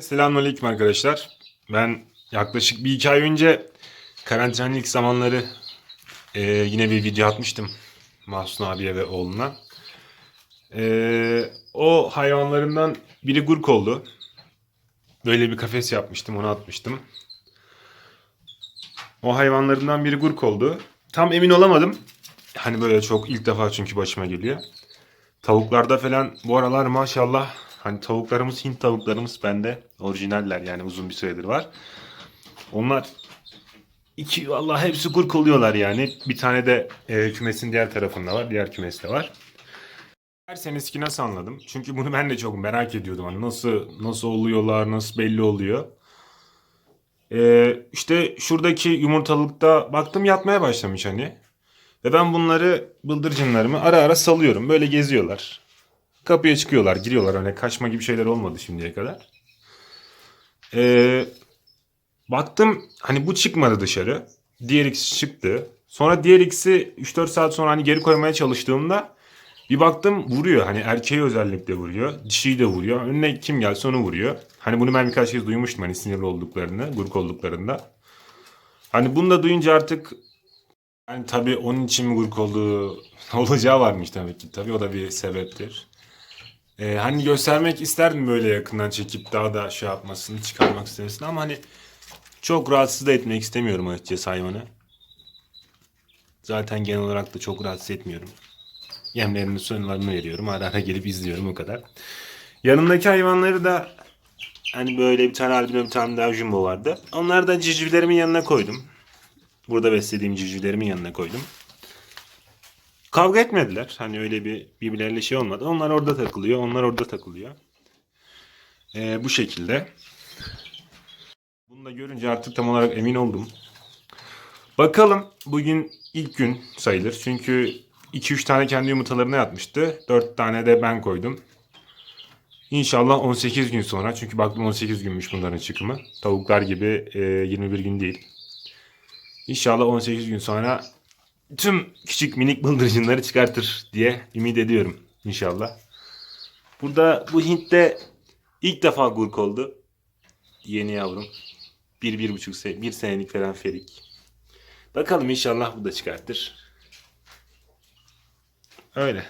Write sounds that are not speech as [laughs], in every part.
Selamünaleyküm arkadaşlar. Ben yaklaşık bir iki ay önce karantinanın ilk zamanları e, yine bir video atmıştım. Mahsun abiye ve oğluna. E, o hayvanlarımdan biri gurk oldu. Böyle bir kafes yapmıştım onu atmıştım. O hayvanlarından biri gurk oldu. Tam emin olamadım. Hani böyle çok ilk defa çünkü başıma geliyor. Tavuklarda falan bu aralar maşallah hani tavuklarımız Hint tavuklarımız bende orijinaller yani uzun bir süredir var. Onlar iki vallahi hepsi kurk oluyorlar yani. Bir tane de e, kümesin diğer tarafında var. Diğer kümeste var. Derseniz ki nasıl anladım? Çünkü bunu ben de çok merak ediyordum. Hani nasıl nasıl oluyorlar, nasıl belli oluyor. Ee, işte şuradaki yumurtalıkta baktım yatmaya başlamış hani. Ve ben bunları bıldırcınlarımı ara ara salıyorum. Böyle geziyorlar. Kapıya çıkıyorlar, giriyorlar. Hani kaçma gibi şeyler olmadı şimdiye kadar. Ee, baktım hani bu çıkmadı dışarı. Diğer ikisi çıktı. Sonra diğer ikisi 3-4 saat sonra hani geri koymaya çalıştığımda bir baktım vuruyor. Hani erkeği özellikle vuruyor. Dişiyi de vuruyor. Önüne kim gelse onu vuruyor. Hani bunu ben birkaç kez duymuştum hani sinirli olduklarını, gurk olduklarında. Hani bunu da duyunca artık yani tabii onun için mi gurk olduğu [laughs] olacağı varmış tabii ki. Tabii o da bir sebeptir. Ee, hani göstermek isterdim böyle yakından çekip daha da şey yapmasını, çıkarmak istemesini ama hani çok rahatsız da etmek istemiyorum açıkçası hayvanı. Zaten genel olarak da çok rahatsız etmiyorum. Yemlerini sonlarını veriyorum. Ara ara gelip izliyorum o kadar. Yanındaki hayvanları da hani böyle bir tane albino bir tane daha jumbo vardı. Onları da civcivlerimin yanına koydum. Burada beslediğim civcivlerimin yanına koydum. Kavga etmediler. Hani öyle bir birbirleriyle şey olmadı. Onlar orada takılıyor. Onlar orada takılıyor. Ee, bu şekilde. Bunu da görünce artık tam olarak emin oldum. Bakalım bugün ilk gün sayılır. Çünkü 2-3 tane kendi yumurtalarına yatmıştı. 4 tane de ben koydum. İnşallah 18 gün sonra. Çünkü baktım 18 günmüş bunların çıkımı. Tavuklar gibi e, 21 gün değil. İnşallah 18 gün sonra tüm küçük minik bıldırcınları çıkartır diye ümit ediyorum inşallah. Burada bu Hint'te ilk defa gurk oldu. Yeni yavrum. Bir, bir buçuk sene, bir senelik falan ferik. Bakalım inşallah bu da çıkartır. Öyle.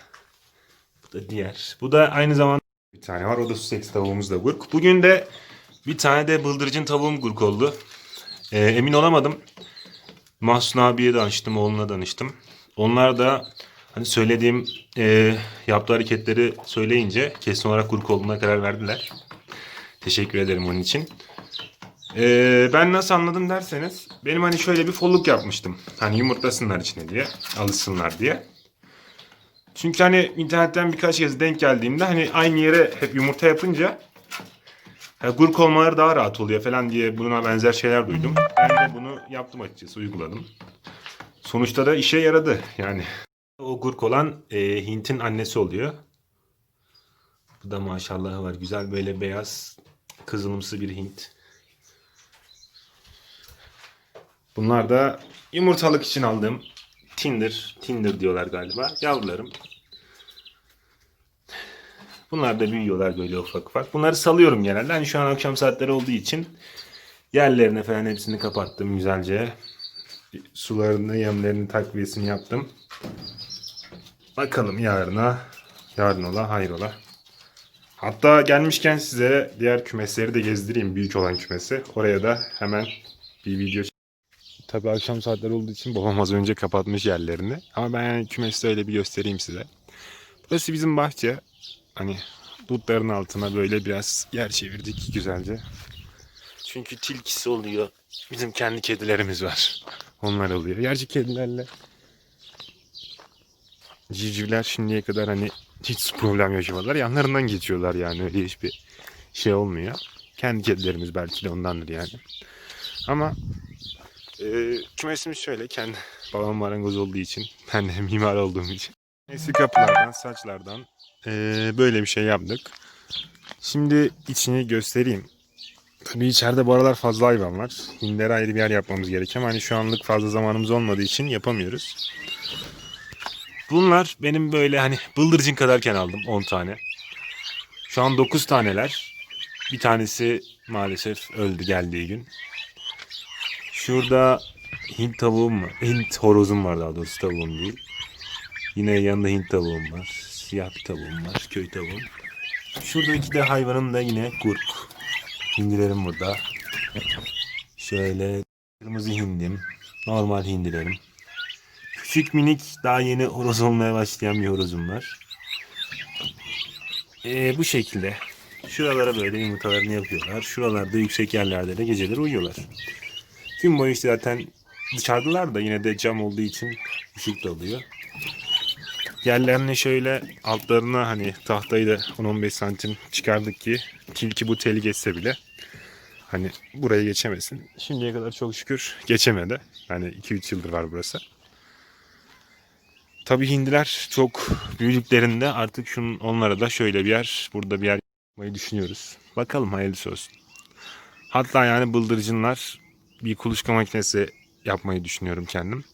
Bu da diğer. Bu da aynı zamanda bir tane var. O da Sussex tavuğumuz da gurk. Bugün de bir tane de bıldırcın tavuğum gurk oldu. Ee, emin olamadım. Mahsun abiye danıştım, oğluna danıştım. Onlar da hani söylediğim e, yaptığı hareketleri söyleyince kesin olarak gurk olduğuna karar verdiler. Teşekkür ederim onun için. E, ben nasıl anladım derseniz benim hani şöyle bir folluk yapmıştım. Hani yumurtlasınlar içine diye, alışsınlar diye. Çünkü hani internetten birkaç kez denk geldiğimde hani aynı yere hep yumurta yapınca ha, gurk olmaları daha rahat oluyor falan diye buna benzer şeyler duydum. Ben de bunu yaptım açıkçası uyguladım. Sonuçta da işe yaradı yani. O gurk olan e, Hint'in annesi oluyor. Bu da maşallahı var. Güzel böyle beyaz kızılımsı bir Hint. Bunlar da yumurtalık için aldığım Tinder, Tinder diyorlar galiba. Yavrularım. Bunlar da büyüyorlar böyle ufak ufak. Bunları salıyorum genelde. Hani şu an akşam saatleri olduğu için yerlerine falan hepsini kapattım güzelce. Sularını, yemlerini, takviyesini yaptım. Bakalım yarına, yarın ola, hayrola. Hatta gelmişken size diğer kümesleri de gezdireyim. Büyük olan kümesi. Oraya da hemen bir video Tabii akşam saatleri olduğu için babam az önce kapatmış yerlerini. Ama ben yani kümesi öyle bir göstereyim size. Burası bizim bahçe. Hani dutların altına böyle biraz yer çevirdik güzelce. Çünkü tilkisi oluyor. Bizim kendi kedilerimiz var. Onlar oluyor. Gerçi kedilerle civcivler şimdiye kadar hani hiç problem yaşamadılar. Yanlarından geçiyorlar yani. Öyle hiçbir şey olmuyor. Kendi kedilerimiz belki de ondandır yani. Ama e, kümesimiz şöyle. Kendi babam marangoz olduğu için. Ben de mimar olduğum için. Eski kapılardan, saçlardan e, böyle bir şey yaptık. Şimdi içini göstereyim. Tabii içeride bu aralar fazla hayvan var. Hindlere ayrı bir yer yapmamız gerekiyor hani şu anlık fazla zamanımız olmadığı için yapamıyoruz. Bunlar benim böyle hani bıldırcın kadarken aldım 10 tane. Şu an 9 taneler. Bir tanesi maalesef öldü geldiği gün. Şurada Hint tavuğum var. Hint horozum var daha doğrusu tavuğum değil. Yine yanında Hint tavuğum var. Siyah bir tavuğum var. Köy tavuğum. Şuradaki de hayvanım da yine kurk. Hindilerim burada. Şöyle kırmızı hindim. Normal hindilerim. Küçük minik daha yeni horoz olmaya başlayan bir horozum var. Ee, bu şekilde. Şuralara böyle yumurtalarını yapıyorlar. Şuralarda yüksek yerlerde de geceleri uyuyorlar. Gün boyu işte zaten dışarıdalar da yine de cam olduğu için ışık da oluyor. Yerlerine şöyle altlarına hani tahtayı da 10-15 santim çıkardık ki tilki bu teli geçse bile hani buraya geçemesin. Şimdiye kadar çok şükür geçemedi. Yani 2-3 yıldır var burası. Tabii hindiler çok büyüdüklerinde artık şunun onlara da şöyle bir yer, burada bir yer yapmayı düşünüyoruz. Bakalım hayırlısı olsun. Hatta yani bıldırcınlar bir kuluçka makinesi yapmayı düşünüyorum kendim.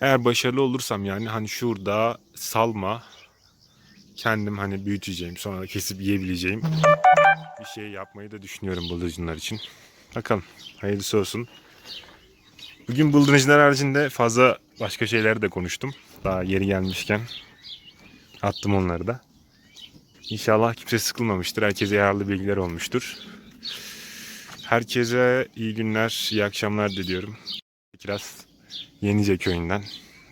Eğer başarılı olursam yani hani şurada salma kendim hani büyüteceğim sonra kesip yiyebileceğim bir şey yapmayı da düşünüyorum bıldırcınlar için. Bakalım hayırlısı olsun. Bugün bıldırcınlar haricinde fazla başka şeyler de konuştum. Daha yeri gelmişken attım onları da. İnşallah kimse sıkılmamıştır. Herkese yararlı bilgiler olmuştur. Herkese iyi günler, iyi akşamlar diliyorum. Kiraz Yenice köyünden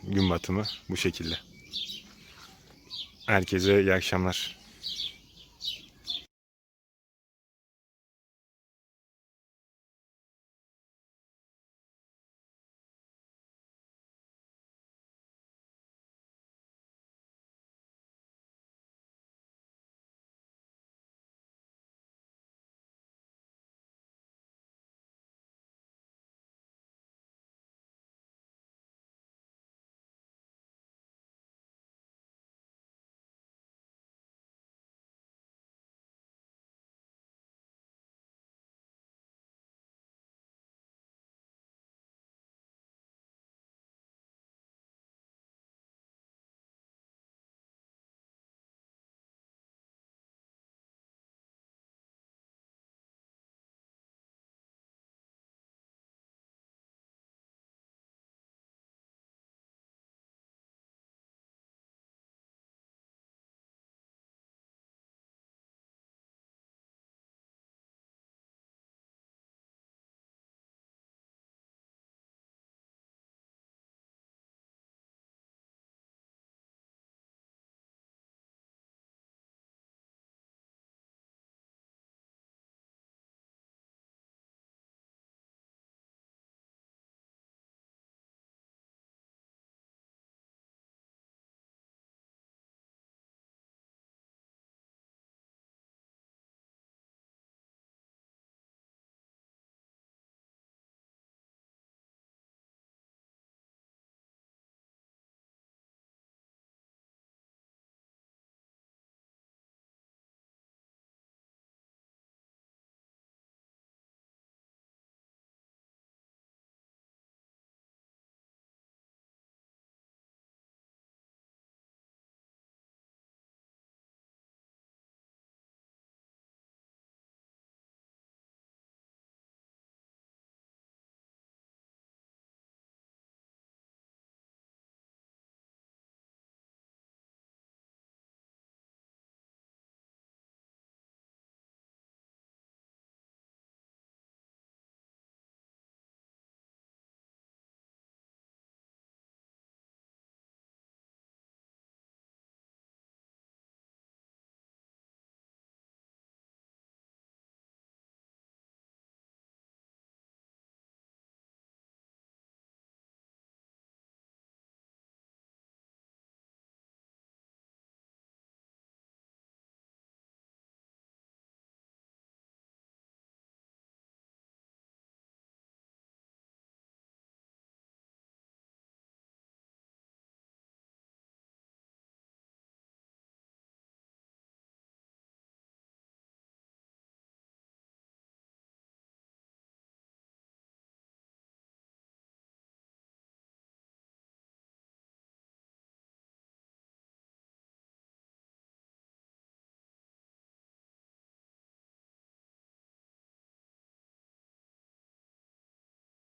gün batımı bu şekilde. Herkese iyi akşamlar.